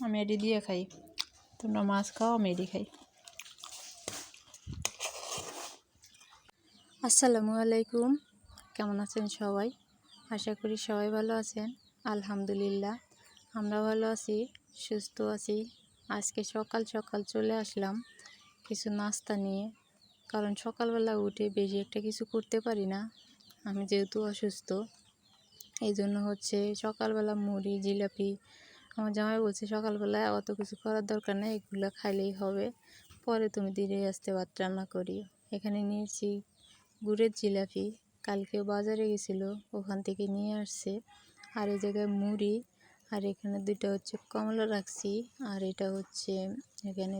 আমি এটি দিয়ে খাই। তোমরা মাছ খাও, আমি এটি খাই। আসসালামু আলাইকুম। কেমন আছেন সবাই? আশা করি সবাই ভালো আছেন। আলহামদুলিল্লাহ, আমরা ভালো আছি, সুস্থ আছি। আজকে সকাল সকাল চলে আসলাম কিছু নাস্তা নিয়ে। কারণ সকালবেলা উঠে বেশি একটা কিছু করতে পারি না। আমি যেহেতু অসুস্থ এই জন্য হচ্ছে সকালবেলা মুড়ি, জিলাপি জামাই বলছে, সকালবেলা অত কিছু করার দরকার নেই, এগুলো খাইলেই হবে। পরে তুমি ধীরে আসতে ভাত রান্না করি এখানে নিয়েছি গুড়ের জিলাপি। কালকে বাজারে গেছিল, ওখান থেকে নিয়ে আসছে। আর এই জায়গায় মুড়ি, আর এখানে দুইটা হচ্ছে কমলা রাখছি, আর এটা হচ্ছে এখানে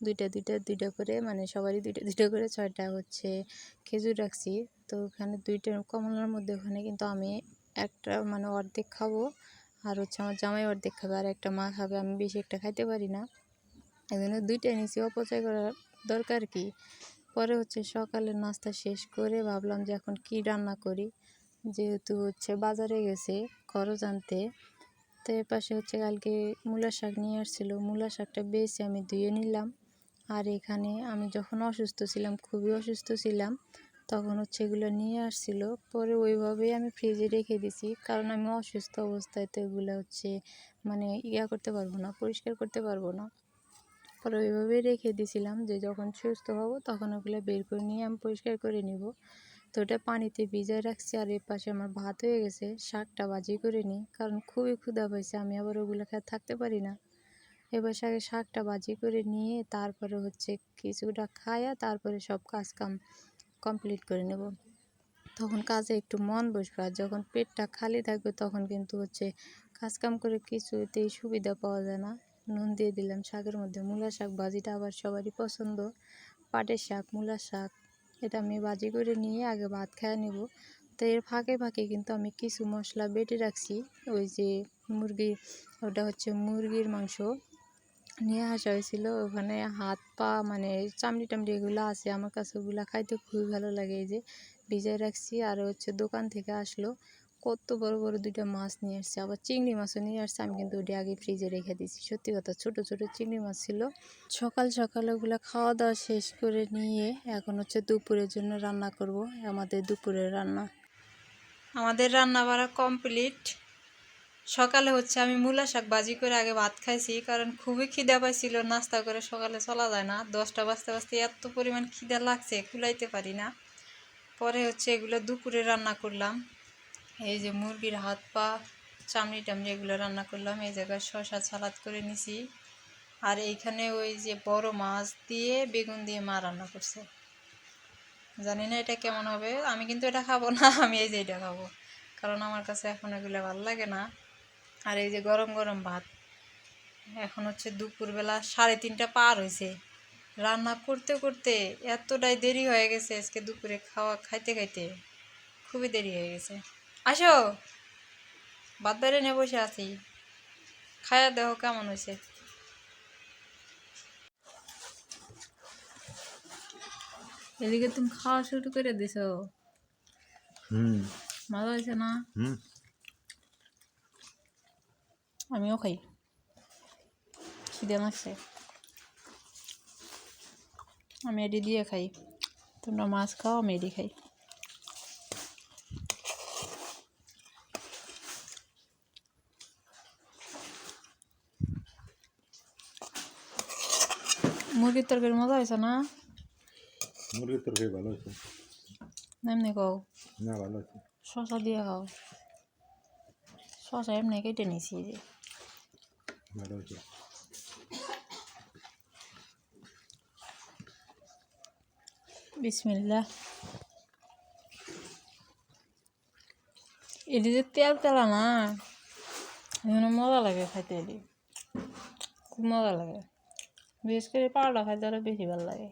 দুইটা দুইটা দুইটা করে মানে সবারই দুইটা দুইটা করে ছয়টা হচ্ছে খেজুর রাখছি। তো ওখানে দুইটা কমলার মধ্যে ওখানে কিন্তু আমি একটা মানে অর্ধেক খাব আর হচ্ছে আমার জামাই অর্ধেক খাবে, আর একটা মা খাবে, আমি বেশি একটা খাইতে পারি না। এই জন্য দুইটা নিয়েছি অপচয় করার দরকার কি? পরে হচ্ছে সকালে নাস্তা শেষ করে ভাবলাম যে এখন কি রান্না করি? যেহেতু হচ্ছে বাজারে গেছে খরচ আনতে, তো এর পাশে হচ্ছে কালকে মূলা শাক নিয়ে আসছিল, মূলা শাকটা বেছে আমি ধুয়ে নিলাম। আর এখানে আমি যখন অসুস্থ ছিলাম, খুবই অসুস্থ ছিলাম তখন হচ্ছে এগুলো নিয়ে আসছিল। পরে ওইভাবেই আমি ফ্রিজে রেখে দিছি। কারণ আমি অসুস্থ অবস্থায় তো এগুলো হচ্ছে মানে ইয়া করতে পারব না, পরিষ্কার করতে পারব না। পরে ওইভাবেই রেখে দিছিলাম যে যখন সুস্থ হব তখন ওগুলো বের করে নিয়ে আমি পরিষ্কার করে নিব। তো ওটা পানিতে ভিজায় রাখছি আর এর পাশে আমার ভাত হয়ে গেছে, শাকটা বাজি করে নিই। কারণ খুবই ক্ষুধা পাইছে, আমি আবার ওগুলো খেয়ে থাকতে পারি না। এবার শাকে শাকটা বাজি করে নিয়ে তারপরে হচ্ছে কিছুটা খায়া তারপরে সব কাজ কাম কমপ্লিট করে নেব। তখন কাজে একটু মন বসবে আর যখন পেটটা খালি থাকবে তখন কিন্তু হচ্ছে কাজকাম করে কিছুতেই সুবিধা পাওয়া যায় না। নুন দিয়ে দিলাম শাকের মধ্যে মূলা শাক, ভাজিটা আবার সবারই পছন্দ। পাটের শাক, মূলা শাক, এটা আমি ভাজি করে নিয়ে আগে ভাত খেয়ে নেব। তো এর ফাঁকে ফাঁকে কিন্তু আমি কিছু মশলা বেটে রাখছি। ওই যে মুরগি ওটা হচ্ছে মুরগির মাংস। নিয়ে আসা হয়েছিল। ওখানে হাত পা মানে চামড়ি টামড়ি এগুলো আছে আমার কাছে, ওগুলো খাইতে খুবই ভালো লাগে। এই যে ভিজায় রাখছি আর হচ্ছে দোকান থেকে আসলো। কত বড় বড় দুইটা মাছ নিয়ে আসছে, আবার চিংড়ি মাছও নিয়ে আসছে। আমি কিন্তু ওটি আগে ফ্রিজে রেখে দিয়েছি। সত্যি কথা, ছোট ছোট চিংড়ি মাছ ছিল। সকাল সকাল ওগুলো খাওয়া দাওয়া শেষ করে নিয়ে এখন হচ্ছে দুপুরের জন্য রান্না করব, আমাদের দুপুরের রান্না। আমাদের রান্না বাড়া কমপ্লিট সকালে হচ্ছে আমি মূলা শাক বাজি করে আগে ভাত খাইছি, কারণ খুবই খিদা পাইছিল, নাস্তা করে সকালে চলা যায় না। দশটা বাজতে বাজতে এত পরিমাণ খিদা লাগছে, কুলাইতে পারি না। পরে হচ্ছে এগুলো দুপুরে রান্না করলাম। এই যে মুরগির হাত পা, চামড়ি টামড়ি এগুলো রান্না করলাম, এই জায়গায় শশা সালাদ করে নিছি। আর এইখানে ওই যে বড় মাছ দিয়ে বেগুন দিয়ে মা রান্না করছে। জানি না এটা কেমন হবে, আমি কিন্তু এটা খাব না, আমি এই যে এটা খাব। কারণ আমার কাছে এখন এগুলো ভালো লাগে না। আর এই যে গরম গরম ভাত। এখন হচ্ছে দুপুরবেলা সাড়ে তিনটা পার হয়েছে। রান্না করতে করতে এতটাই দেরি হয়ে গেছে আজকে দুপুরে খাওয়া খাইতে খাইতে। খুবই দেরি হয়ে গেছে। আসো। ভাত বাইরে নিয়ে বসে আছি। খায়া দেহ কেমন হয়েছে? এদিকে তুমি খাওয়া শুরু করে দিছো। হুম। মজা হয়েছে না? হুম। আমিও খাই খিদে লাগছে আমি এটি দিয়ে খাই তোমরা মাছ খাও আমি এটি খাই মুরগির তরকারি মজা হয়েছে না মুরগির তরকারি ভালো আছে এমনি খাও না ভালো আছে শশা দিয়ে খাও শশা এমনি কেটে নিছি এই যে ভালো আছে বিসমিল্লা এটি যে তেল তেলা না এখানে মজা লাগে খাইতে এটি। খুব মজা লাগে। বিশেষ করে পাউডার খাইতে আরও বেশি ভালো লাগে।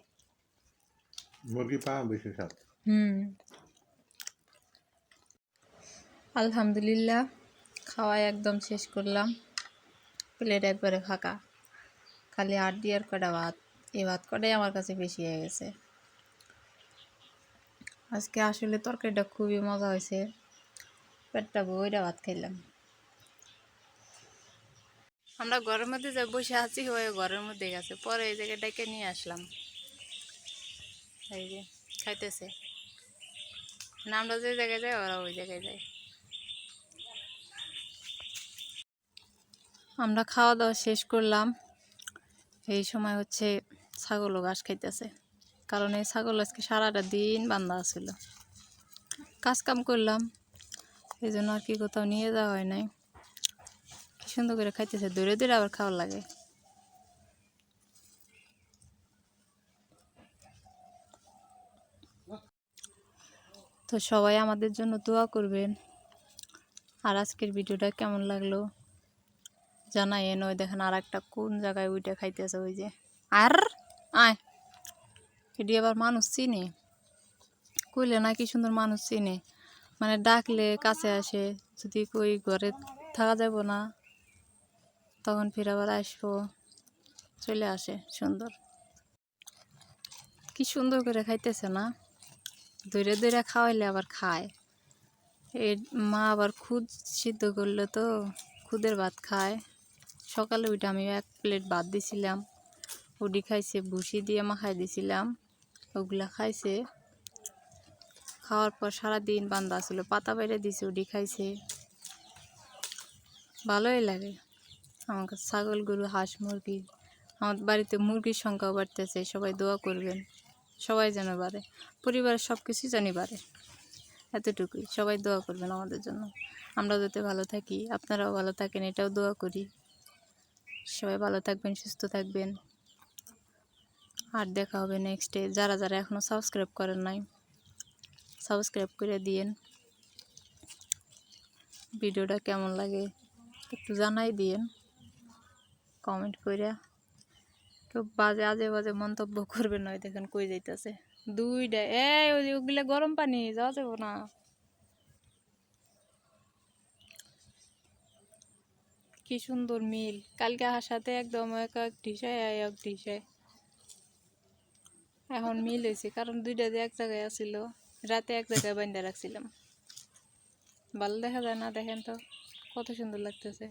মুরগি পা বেশি স্বাদ। হুম। আলহামদুলিল্লাহ খাওয়া একদম শেষ করলাম। প্লেট একবারে ফাঁকা। খালি আট দিয়ার কটা ভাত? এই ভাত কটাই আমার কাছে বেশি হয়ে গেছে। আজকে আসলে তরকারিটা খুবই মজা হয়েছে। পেটটা বইটা ভাত খাইলাম। আমরা ঘরের মধ্যে যে বসে আছি হয়ে ঘরের মধ্যে গেছে পরে এই জায়গায় ডেকে নিয়ে আসলাম। এই যে, খাইতেছে। না, আমরা যে জায়গায় যাই, ওরা ওই জায়গায় যায়। আমরা খাওয়া দাওয়া শেষ করলাম। এই সময় হচ্ছে ছাগলও ঘাস খাইতেছে। কারণ এই ছাগল আজকে সারাটা দিন বান্ধা ছিল। কাজ কাম করলাম। এই জন্য আর কি কোথাও নিয়ে যাওয়া হয় নাই। কি সুন্দর করে খাইতেছে। দূরে দূরে আবার খাওয়ার লাগে। তো সবাই আমাদের জন্য দোয়া করবেন। আর আজকের ভিডিওটা কেমন লাগল? জানাইয়েন ওই দেখেন আর একটা কোন জায়গায় ওইটা খাইতেছে ওই যে। আর, আয়। এটি আবার মানুষ চিনে। কইলে না কি সুন্দর মানুষ চিনে। মানে ডাকলে কাছে আসে, যদি কই ঘরে থাকা যাব না, তখন ফির আবার আসব, চলে আসে, সুন্দর। কি সুন্দর করে খাইতেছে না? দৈরে দৈরে খাওয়াইলে আবার খায়। এ মা আবার খুদ সিদ্ধ করলে তো খুদের ভাত খায়। সকালে ওইটা আমি এক প্লেট ভাত দিছিলাম। উডি খাইছে, ভুসি দিয়ে মাখাই দিছিলাম। ওগুলা খাইছে। খাওয়ার পর সারাদিন বান্ধা ছিল, পাতা বাইরে দিছে উডি খাইছে। ভালোই লাগে। আমার কাছে ছাগল, গরু, হাঁস, মুরগি আমার বাড়িতে মুরগির সংখ্যাও বাড়তেছে, সবাই দোয়া করবেন। সবাই যেন বাড়ে পরিবারের সব কিছুই জানি বাড়ে এতটুকুই। সবাই দোয়া করবেন আমাদের জন্য। আমরা যাতে ভালো থাকি, আপনারাও ভালো থাকেন, এটাও দোয়া করি। সবাই ভালো থাকবেন, সুস্থ থাকবেন। আর দেখা হবে নেক্সটে যারা যারা এখনও সাবস্ক্রাইব করেন নাই সাবস্ক্রাইব করে দিয়েন। ভিডিওটা কেমন লাগে একটু জানাই দিয়েন। কমেন্ট করে কেউ বাজে, আজে বাজে মন্তব্য করবেন, নয় দেখেন কই যাইতেছে। দুইটা, এই ওগুলা গরম পানি, যাওয়া যাব না। কি সুন্দর মিল। কালকে হাসাতে একদম এক এক ঢিসায় এক ঢিসায় এখন মিল হয়েছে, কারণ দুইটা যে এক জায়গায় আছিল রাতে এক জায়গায় বান্ধা রাখছিলাম। ভালো দেখা যায় না, দেখেন তো, কত সুন্দর লাগতেছে।